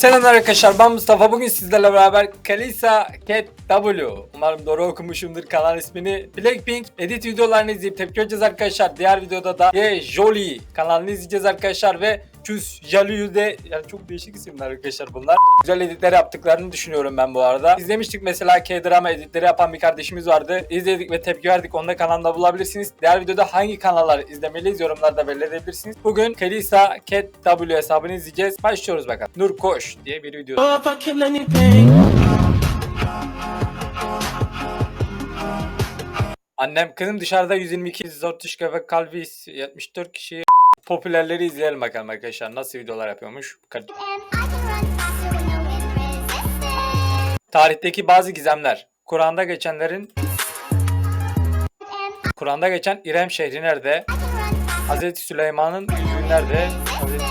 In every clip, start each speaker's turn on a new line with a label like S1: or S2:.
S1: Selamlar arkadaşlar ben Mustafa. Bugün sizlerle beraber Kalisa Cat W. Umarım doğru okumuşumdur kanal ismini. Blackpink edit videolarını izleyip tepki vereceğiz arkadaşlar. Diğer videoda da Ye Jolie kanalını izleyeceğiz arkadaşlar ve Çüz Jalü'yü de yani çok değişik isimler arkadaşlar bunlar. Güzel editler yaptıklarını düşünüyorum ben bu arada. İzlemiştik mesela K-drama editleri yapan bir kardeşimiz vardı. İzledik ve tepki verdik. Onu da kanalda bulabilirsiniz. Diğer videoda hangi kanallar izlemeliyiz yorumlarda belirleyebilirsiniz Bugün Kalisa Cat W hesabını izleyeceğiz. Başlıyoruz bakalım. Nur Koş diye bir video. Annem kızım dışarıda 122 Zortuşka ve Kalvis 74 kişi popülerleri izleyelim bakalım arkadaşlar nasıl videolar yapıyormuş. Tarihteki bazı gizemler. Kur'an'da geçenlerin Kur'an'da geçen İrem şehri nerede? Hazreti Süleyman'ın yüzüğü nerede? Hazreti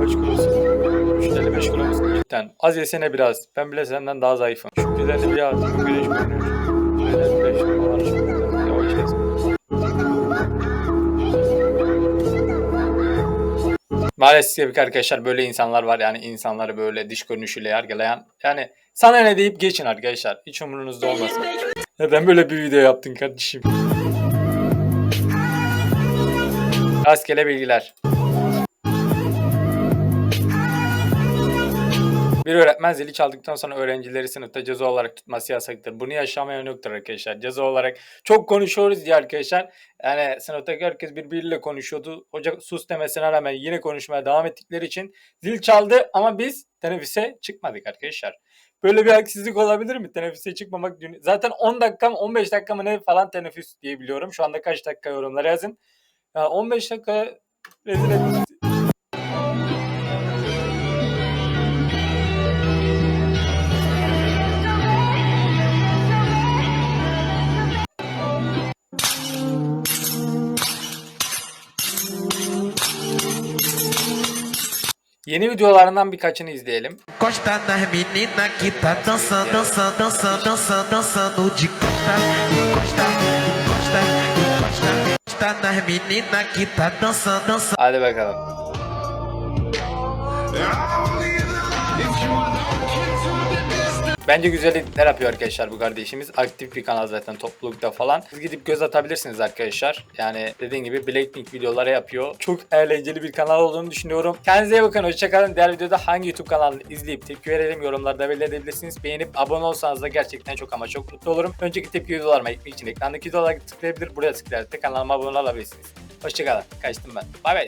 S1: Kaç kilosun? 355 kilo musun? Cidden. Az yesene biraz. Ben bile senden daha zayıfım. Biraz. Bu güneş görünüyor. Şöyle 5 kilo var. Şöyle Yavaş kes. Maalesef arkadaşlar böyle insanlar var yani insanları böyle dış görünüşüyle yargılayan yani sana ne deyip geçin arkadaşlar hiç umurunuzda olmasın. Neden böyle bir video yaptın kardeşim? Rastgele bilgiler. Bir öğretmen zili çaldıktan sonra öğrencileri sınıfta ceza olarak tutması yasaktır. Bunu yaşamayan yoktur arkadaşlar. Ceza olarak çok konuşuyoruz diye arkadaşlar. Yani sınıftaki herkes birbiriyle konuşuyordu. Hoca sus demesine rağmen yine konuşmaya devam ettikleri için zil çaldı ama biz teneffüse çıkmadık arkadaşlar. Böyle bir haksızlık olabilir mi? Teneffüse çıkmamak. Zaten 10 dakika mı 15 dakika mı ne falan teneffüs diye biliyorum. Şu anda kaç dakika yorumlara yazın. Yani 15 dakika rezil etmiş. Yeni videolarından birkaçını izleyelim.
S2: Gosta das meninas que tá dançando, dançando, dançando, dançando, dançando de costa. Gosta das meninas que tá dançando, dançando.
S1: Hadi bakalım. Bence güzel editler yapıyor arkadaşlar bu kardeşimiz. Aktif bir kanal zaten toplulukta falan. Siz gidip göz atabilirsiniz arkadaşlar. Yani dediğim gibi Blackpink videoları yapıyor. Çok eğlenceli bir kanal olduğunu düşünüyorum. Kendinize iyi bakın. Hoşçakalın. Diğer videoda hangi YouTube kanalını izleyip tepki verelim yorumlarda belirtebilirsiniz. Beğenip abone olsanız da gerçekten çok ama çok mutlu olurum. Önceki tepki videolarıma gitmek için ekrandaki videolara tıklayabilir. Buraya tıklayarak da kanalıma abone olabilirsiniz. Hoşçakalın. Kaçtım ben. Bay bay.